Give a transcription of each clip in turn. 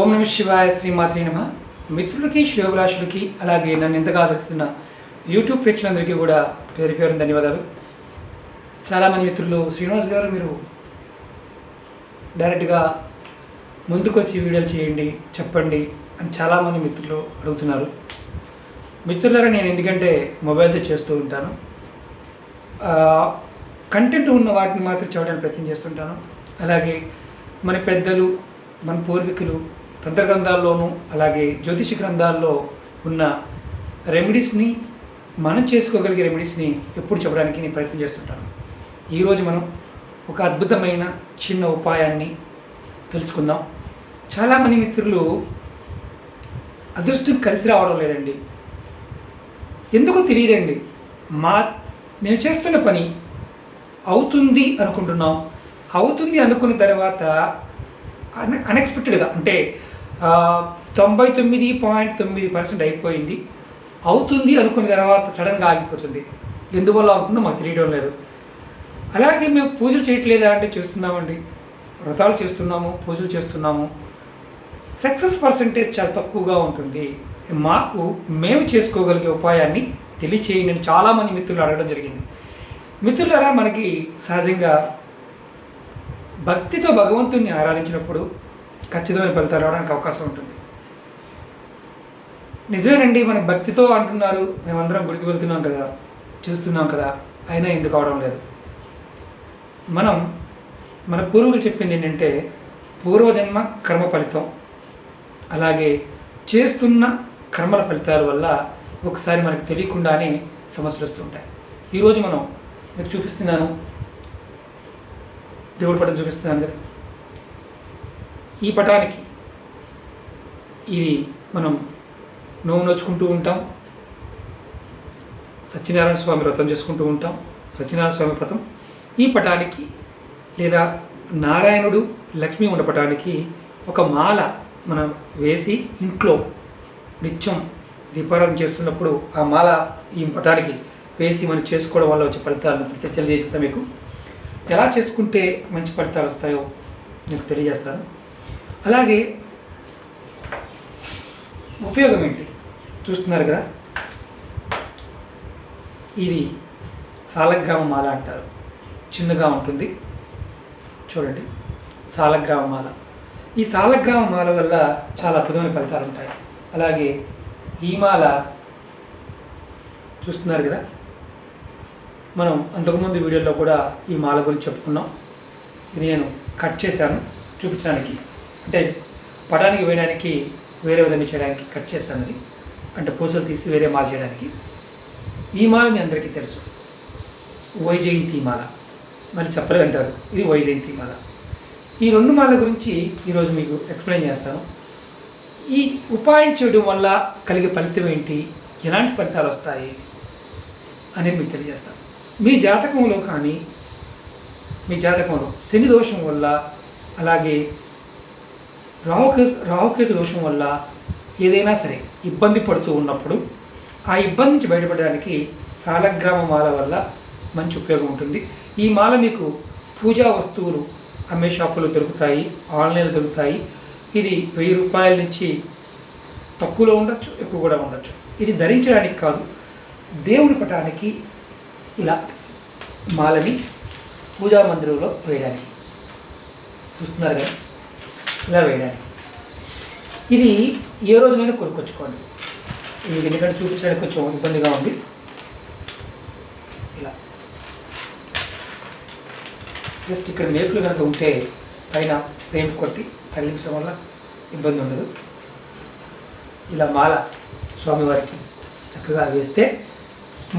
ఓం నమ శివాయ శ్రీమాత్రి నమ. మిత్రులకి శివభిలాషులకి అలాగే నన్ను ఎంతగా ఆదరిస్తున్న యూట్యూబ్ ప్రేక్షకులందరికీ కూడా పేరు పేరు ధన్యవాదాలు. చాలామంది మిత్రులు శ్రీనివాస్ గారు మీరు డైరెక్ట్గా ముందుకొచ్చి వీడియోలు చేయండి చెప్పండి అని చాలామంది మిత్రులు అడుగుతున్నారు. మిత్రులారా నేను ఎందుకంటే మొబైల్తో చేస్తూ ఉంటాను. కంటెంట్ ఉన్న వాటిని మాత్రం చూడడానికి ప్రయత్నం చేస్తుంటాను. అలాగే మన పెద్దలు మన పూర్వీకులు తంత్ర గ్రంథాల్లోనూ అలాగే జ్యోతిష గ్రంథాల్లో ఉన్న రెమెడీస్ని మనం చేసుకోగలిగే రెమెడీస్ని ఎప్పుడు చెప్పడానికి నేను ప్రయత్నం చేస్తుంటాను. ఈరోజు మనం ఒక అద్భుతమైన చిన్న ఉపాయాన్ని తెలుసుకుందాం. చాలామంది మిత్రులు అదృష్టం కలిసి రావడం లేదండి. ఎందుకో తెలియదండి. మా మేము చేస్తున్న పని అవుతుంది అనుకుంటున్నాం. అవుతుంది అనుకున్న తర్వాత అన్ అన్ఎక్స్పెక్టెడ్గా అంటే తొంభై తొమ్మిది పాయింట్ తొమ్మిది పర్సెంట్ అయిపోయింది. అవుతుంది అనుకున్న తర్వాత సడన్గా ఆగిపోతుంది. ఎందువల్ల అవుతుందో మాకు తెలియడం లేదు. అలాగే మేము పూజలు చేయట్లేదా అంటే చేస్తున్నామండి. వ్రతాలు చేస్తున్నాము పూజలు చేస్తున్నాము. సక్సెస్ పర్సంటేజ్ చాలా తక్కువగా ఉంటుంది. మాకు మేము చేసుకోగలిగే ఉపాయాన్ని తెలియచేయండి అని చాలామంది మిత్రులు అడగడం జరిగింది. మిత్రులారా మనకి సహజంగా భక్తితో భగవంతుని ఆరాధించినప్పుడు ఖచ్చితమైన ఫలితాలు రావడానికి అవకాశం ఉంటుంది. నిజమేనండి మన భక్తితో అంటున్నారు మేమందరం గుడికి వెళ్తున్నాం కదా చూస్తున్నాం కదా అయినా ఎందుకు అవడం లేదు. మనం మన పూర్వీకులు చెప్పింది ఏంటంటే పూర్వజన్మ కర్మ ఫలితం. అలాగే చేస్తున్న కర్మల ఫలితాల వల్ల ఒకసారి మనకు తెలియకుండానే సమస్యలు వస్తుంటాయి. ఈరోజు మనం మీకు చూపిస్తున్నాను. దేవుడి పటం చూపిస్తున్నాను కదా. ఈ పటానికి ఇది మనం నోము నోచుకుంటూ ఉంటాం. సత్యనారాయణ స్వామి వ్రతం చేసుకుంటూ ఉంటాం. సత్యనారాయణ స్వామి వ్రతం. ఈ పటానికి లేదా నారాయణుడు లక్ష్మి ఉన్న పటానికి ఒక మాల మనం వేసి ఇంట్లో నిత్యం దీపారాధన చేస్తున్నప్పుడు ఆ మాల ఈ పటానికి వేసి మనం చేసుకోవడం వల్ల వచ్చే ఫలితాలను ఇప్పుడు చర్చలు చేసేస్తాను మీకు. ఎలా చేసుకుంటే మంచి ఫలితాలు వస్తాయో మీకు తెలియజేస్తాను. అలాగే ఉపయోగం ఏంటి? చూస్తున్నారు కదా? ఇది సాలగ్రామ మాల అంటారు. చిన్నగా ఉంటుంది. చూడండి. సాలగ్రామ మాల. ఈ సాలగ్రామ మాల వల్ల చాలా అద్భుతమైన ఫలితాలు ఉంటాయి. అలాగే ఈ మాల చూస్తున్నారు కదా? మనం అంతకుముందు వీడియోలో కూడా ఈ మాల గురించి చెప్పుకున్నాం. ఇది నేను కట్ చేశాను. చూపించడానికి. అంటే పటానికి వేయడానికి వేరే విధంగా చేయడానికి కట్ చేస్తానని. అంటే పూసలు తీసి వేరే మాల చేయడానికి. ఈ మాల మీ అందరికీ తెలుసు. వైజయంతి మాల. మరి చెప్పలేదంటారు ఇది వైజయంతి మాల. ఈ రెండు మాల గురించి ఈరోజు మీకు ఎక్స్ప్లెయిన్ చేస్తాను. ఈ ఉపాయం చేయడం వల్ల కలిగే ఫలితం ఏంటి? ఎలాంటి ఫలితాలు వస్తాయి? అనేది మీకు తెలియజేస్తాను. మీ జాతకంలో కానీ మీ జాతకంలో శని దోషం వల్ల అలాగే రాహుకే రాహుకేతు దోషం వల్ల ఏదైనా సరే ఇబ్బంది పడుతూ ఉన్నప్పుడు ఆ ఇబ్బంది నుంచి బయటపడడానికి సాలగ్రామ మాల వల్ల మంచి ఉపయోగం ఉంటుంది. ఈ మాల మీకు పూజా వస్తువులు అమ్మే షాపులో దొరుకుతాయి ఆన్లైన్లో దొరుకుతాయి. ఇది వెయ్యి రూపాయల నుంచి తక్కువలో ఉండొచ్చు ఎక్కువ కూడా ఉండొచ్చు. ఇది ధరించడానికి కాదు దేవుని పటానికి ఇలా మాలని పూజా మందిరంలో వేయడానికి. చూస్తున్నారు కదా? ఇలా వేయడానికి ఇది ఏ రోజునైనా కొనుక్కొచ్చుకోండి. ఇది ఎందుకంటే చూపించడానికి కొంచెం ఇబ్బందిగా ఉంది. ఇలా. జస్ట్ ఇక్కడ మేకులు కనుక ఉంటే పైన ఫ్రేమ్ కొట్టి తగిలించడం వల్ల ఇబ్బంది ఉండదు. ఇలా మాల స్వామివారికి చక్కగా వేస్తే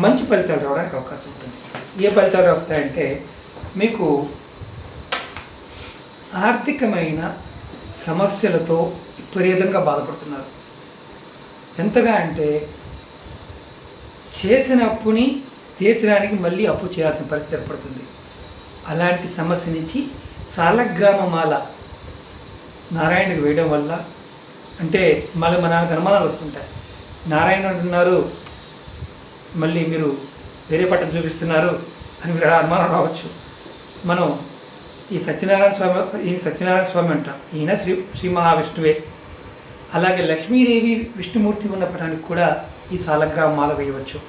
మంచి ఫలితాలు రావడానికి అవకాశం ఉంటుంది. ఏ ఫలితాలు వస్తాయంటే మీకు ఆర్థికమైన సమస్యలతో విపరీతంగా బాధపడుతున్నారు. ఎంతగా అంటే చేసిన అప్పుని తీర్చడానికి మళ్ళీ అప్పు చేయాల్సిన పరిస్థితి ఏర్పడుతుంది. అలాంటి సమస్య నుంచి సాలగ్రామమాల నారాయణకు వేయడం వల్ల అంటే మళ్ళీ మా నాన్నకు అనుమానాలు వస్తుంటాయి. నారాయణ అంటున్నారు మళ్ళీ మీరు వేరే పట్టం చూపిస్తున్నారు అని మీరు అనుమానం రావచ్చు. మనం ఈ సత్యనారాయణ స్వామి ఈ సత్యనారాయణ స్వామి అంట. ఈయన శ్రీ శ్రీ మహావిష్ణువే. అలాగే లక్ష్మీదేవి విష్ణుమూర్తి ఉన్న పటానికి కూడా ఈ సాలగ్రామ మాల వేయవచ్చు.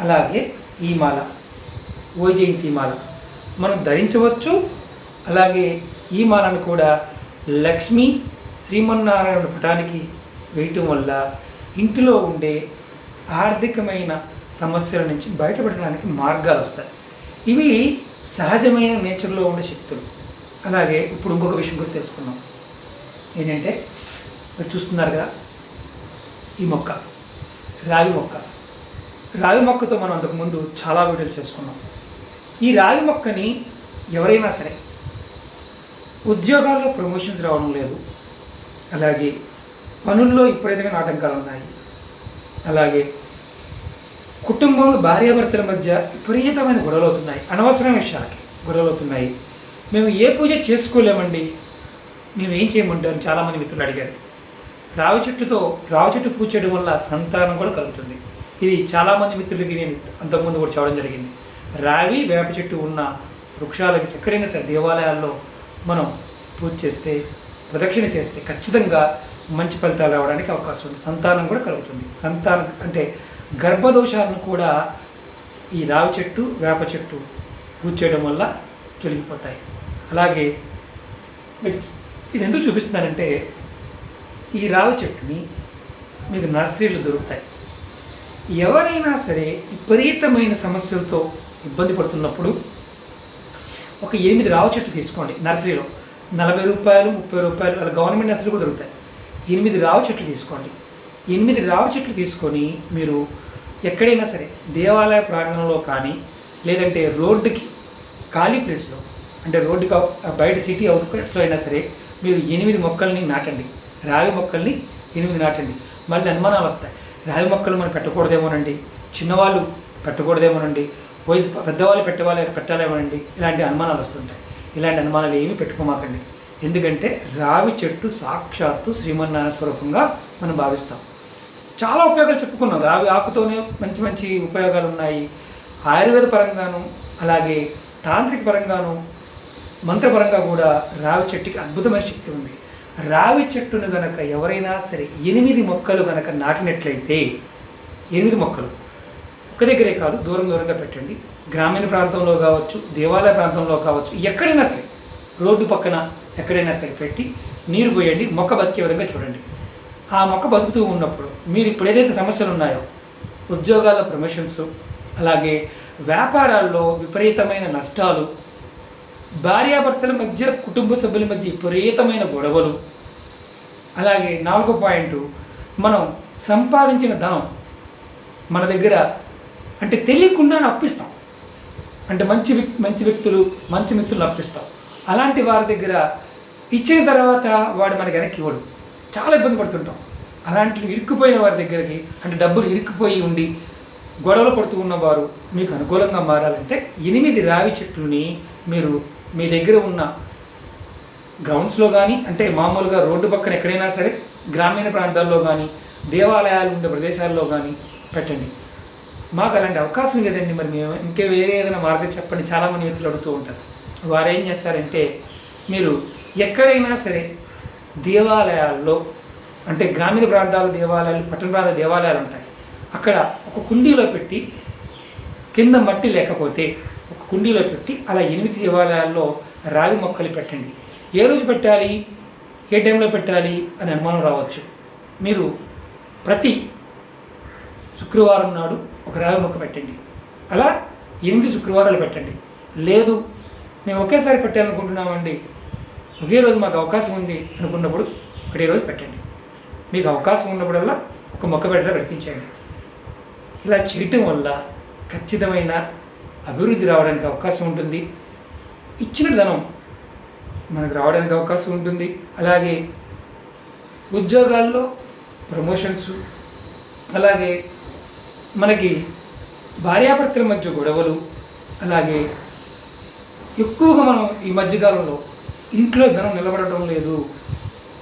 అలాగే ఈ మాల వైజయంతి మాల. మనం ధరించవచ్చు. అలాగే ఈ మాలను కూడా లక్ష్మీ శ్రీమన్నారాయణ పటానికి వేయటం వల్ల ఇంటిలో ఉండే ఆర్థికమైన సమస్యల నుంచి బయటపడడానికి మార్గాలు వస్తాయి. ఇవి సహజమైన నేచర్లో ఉండే శక్తులు. అలాగే ఇప్పుడు ఇంకొక విషయం గురించి తెలుసుకుందాం. ఏంటంటే మీరు చూస్తున్నారు కదా ఈ మొక్క రావి మొక్క. రావి మొక్కతో మనం అంతకుముందు చాలా వీడియోలు చేసుకున్నాం. ఈ రావి మొక్కని ఎవరైనా సరే ఉద్యోగాల్లో ప్రమోషన్స్ రావడం లేదు. అలాగే పనుల్లో విపరీతమైన ఆటంకాలు ఉన్నాయి. అలాగే కుటుంబంలో భార్యాభర్తల మధ్య విపరీతమైన గొడవలు అవుతున్నాయి. అనవసరమైన విషయాలకి గొడవలు అవుతున్నాయి. మేము ఏ పూజ చేసుకోలేమండి. మేము ఏం చేయమంటారు? చాలామంది మిత్రులు అడిగారు. రావి చెట్టుతో రావి చెట్టు పూజ చేయడం వల్ల సంతానం కూడా కలుగుతుంది. ఇది చాలామంది మిత్రులకి నేను అంతకుముందు కూడా చెప్పడం జరిగింది. రావి వేప చెట్టు ఉన్న వృక్షాలకి ఎక్కడైనా సరే దేవాలయాల్లో మనం పూజ చేస్తే ప్రదక్షిణ చేస్తే ఖచ్చితంగా మంచి ఫలితాలు రావడానికి అవకాశం ఉంది. సంతానం కూడా కలుగుతుంది. సంతానం అంటే గర్భదోషాలను కూడా ఈ రావి చెట్టు వేప చెట్టు పూజ చేయడం వల్ల తొలగిపోతాయి. అలాగే మీకు ఇది ఎందుకు చూపిస్తున్నానంటే ఈ రావి చెట్టుని మీకు నర్సరీలు దొరుకుతాయి. ఎవరైనా సరే విపరీతమైన సమస్యలతో ఇబ్బంది పడుతున్నప్పుడు ఒక ఎనిమిది రావి చెట్లు తీసుకోండి నర్సరీలో. నలభై రూపాయలు ముప్పై రూపాయలు అలా గవర్నమెంట్ నర్సరీ కూడా దొరుకుతాయి. ఎనిమిది రావి చెట్లు తీసుకోండి. ఎనిమిది రావి చెట్లు తీసుకొని మీరు ఎక్కడైనా సరే దేవాలయ ప్రాంగణంలో కానీ లేదంటే రోడ్డుకి ఖాళీ ప్లేస్లో అంటే రోడ్డుకి బయట సిటీ అవుట్కట్స్లో అయినా సరే మీరు ఎనిమిది మొక్కల్ని నాటండి. రావి మొక్కల్ని ఎనిమిది నాటండి. మళ్ళీ అనుమానాలు వస్తాయి. రావి మొక్కలు మనం పెట్టకూడదేమోనండి? చిన్నవాళ్ళు పెట్టకూడదేమోనండి? వయసు పెద్దవాళ్ళు పెట్టవాలి పెట్టాలేమోనండి? ఇలాంటి అనుమానాలు వస్తుంటాయి. ఇలాంటి అనుమానాలు ఏమీ పెట్టుకోమాకండి. ఎందుకంటే రావి చెట్టు సాక్షాత్తు శ్రీమన్నారాయణ స్వరూపంగా మనం భావిస్తాం. చాలా ఉపయోగాలు చెప్పుకున్నాం. రావి ఆకుతోనే మంచి మంచి ఉపయోగాలు ఉన్నాయి. ఆయుర్వేద పరంగాను అలాగే తాంత్రిక పరంగాను మంత్రపరంగా కూడా రావి చెట్టుకి అద్భుతమైన శక్తి ఉంది. రావి చెట్టును గనక ఎవరైనా సరే ఎనిమిది మొక్కలు గనక నాటినట్లయితే ఎనిమిది మొక్కలు. ఒక దగ్గరే కాదు దూరం దూరంగా పెట్టండి. గ్రామీణ ప్రాంతంలో కావచ్చు దేవాలయ ప్రాంతంలో కావచ్చు ఎక్కడైనా సరే రోడ్డు పక్కన ఎక్కడైనా సరే పెట్టి నీరు పోయండి మొక్క బతికే విధంగా చూడండి. ఆ మొక్క బతుకుతూ ఉన్నప్పుడు మీరు ఇప్పుడు ఏదైతే సమస్యలు ఉన్నాయో ఉద్యోగాల ప్రమోషన్స్ అలాగే వ్యాపారాల్లో విపరీతమైన నష్టాలు భార్యాభర్తల మధ్య కుటుంబ సభ్యుల మధ్య విపరీతమైన గొడవలు. అలాగే నాలుగో పాయింట్ మనం సంపాదించిన ధనం మన దగ్గర అంటే తెలియకుండా అప్పిస్తాం. అంటే మంచి మంచి వ్యక్తులు మంచి మిత్రులు అప్పిస్తాం. అలాంటి వారి దగ్గర ఇచ్చిన తర్వాత వాడు మనకి వెనక్కి ఇవ్వడు. చాలా ఇబ్బంది పడుతుంటాం. అలాంటి ఇరుక్కుపోయిన వారి దగ్గరికి అంటే డబ్బులు ఇరుక్కుపోయి ఉండి గొడవలు పడుతూ ఉన్నవారు మీకు అనుకూలంగా మారాలంటే ఎనిమిది రావి చెట్లని మీరు మీ దగ్గర ఉన్న గ్రౌండ్స్లో కానీ అంటే మామూలుగా రోడ్డు పక్కన ఎక్కడైనా సరే గ్రామీణ ప్రాంతాల్లో కానీ దేవాలయాలు ఉండే ప్రదేశాల్లో కానీ పెట్టండి. మాకు అలాంటి అవకాశం లేదండి. మరి మేము ఇంకే వేరే ఏదైనా మార్గం చెప్పండి. చాలామంది వ్యక్తులు అడుగుతూ ఉంటారు. వారు ఏం చేస్తారంటే మీరు ఎక్కడైనా సరే దేవాలయాల్లో అంటే గ్రామీణ ప్రాంతాల దేవాలయాలు పట్టణ ప్రాంత దేవాలయాలు ఉంటాయి. అక్కడ ఒక కుండీలో పెట్టి కింద మట్టి లేకపోతే ఒక కుండీలో పెట్టి అలా ఎనిమిది దేవాలయాల్లో రావి మొక్కలు పెట్టండి. ఏ రోజు పెట్టాలి? ఏ టైంలో పెట్టాలి? అని అనుమానం రావచ్చు. మీరు ప్రతి శుక్రవారం నాడు ఒక రావి మొక్క పెట్టండి. అలా ఎనిమిది శుక్రవారాలు పెట్టండి. లేదు మేము ఒకేసారి పెట్టాలనుకుంటున్నామండి. ఒకే రోజు మాకు అవకాశం ఉంది అనుకున్నప్పుడు ఒకటే రోజు పెట్టండి. మీకు అవకాశం ఉన్నప్పుడల్లా ఒక మొక్క పెట్టడం ప్రయత్నించండి ఇలా చేయటం వల్ల ఖచ్చితమైన అభివృద్ధి రావడానికి అవకాశం ఉంటుంది. ఇచ్చిన ధనం మనకు రావడానికి అవకాశం ఉంటుంది. అలాగే ఉద్యోగాల్లో ప్రమోషన్స్ అలాగే మనకి భార్యాభర్తల మధ్య గొడవలు అలాగే ఎక్కువగా మనం ఈ మధ్యకాలంలో ఇంట్లో ధనం నిలబడటం లేదు.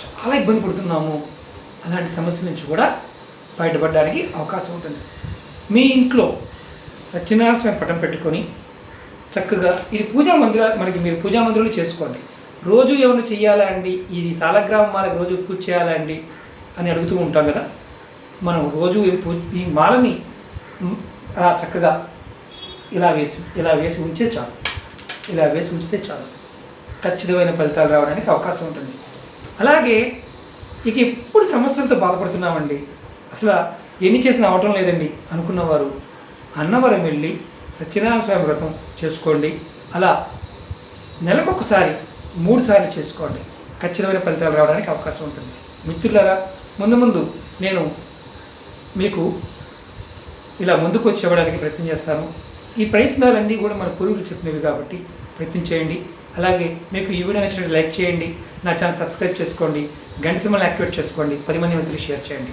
చాలా ఇబ్బంది పడుతున్నాము. అలాంటి సమస్య నుంచి కూడా బయటపడడానికి అవకాశం ఉంటుంది. మీ ఇంట్లో సత్యనారాయణ స్వామి పటం పెట్టుకొని చక్కగా ఇది పూజా మందిర మనకి మీరు పూజా మందిరంలో చేసుకోండి. రోజు ఏమైనా చేయాలా అండి? ఇది సాలగ్రామం మాలకు రోజు పూజ చేయాలా అండి? అని అడుగుతూ ఉంటాం కదా. మనం రోజు ఈ ఈ మాలని అలా చక్కగా ఇలా వేసి ఇలా వేసి ఉంచే చాలు. ఇలా వేసి ఉంచితే చాలు. ఖచ్చితమైన ఫలితాలు రావడానికి అవకాశం ఉంటుంది. అలాగే ఇక ఎప్పుడు సమస్యలతో బాధపడుతున్నామండి. అసలు ఎన్ని చేసినా అవటం లేదండి అనుకున్నవారు. అన్నవరం వెళ్ళి సత్యనారాయణ స్వామి వ్రతం చేసుకోండి. అలా నెలకొకసారి మూడు సార్లు చేసుకోండి. ఖచ్చితమైన ఫలితాలు రావడానికి అవకాశం ఉంటుంది. మిత్రులారా ముందు ముందు నేను మీకు ఇలా ముందుకు వచ్చి ఇవ్వడానికి ప్రయత్నం చేస్తాను. ఈ ప్రయత్నాలన్నీ కూడా మన పూర్వీకులు చెప్పినవి కాబట్టి ప్రయత్నం చేయండి. అలాగే మీకు ఈ వీడియో నచ్చినట్టు లైక్ చేయండి. నా ఛానల్ సబ్స్క్రైబ్ చేసుకోండి. గంట సింబల్ యాక్టివేట్ చేసుకోండి. పది మంది మిత్రులు షేర్ చేయండి.